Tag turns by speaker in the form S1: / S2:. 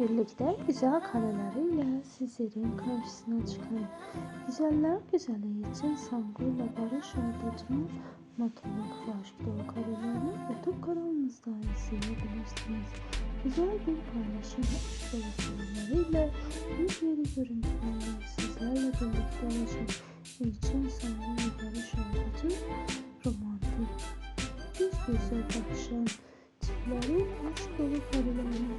S1: Birlikte güzel karelerle sizlerin karşısına çıkan güzeller güzeli için saygıyla barış anlatacağım mutluluk ve aşk dolu karelerini YouTube kanalımızda izleyebilirsiniz. Güzel bir paylaşım aşk dolu kareleriyle bir yeri görüntülerle sizlerle birlikte olacağım. İçin saygıyla barış anlatacağım romantik. Göz göze bakışan çiftlerin aşk dolu karelerini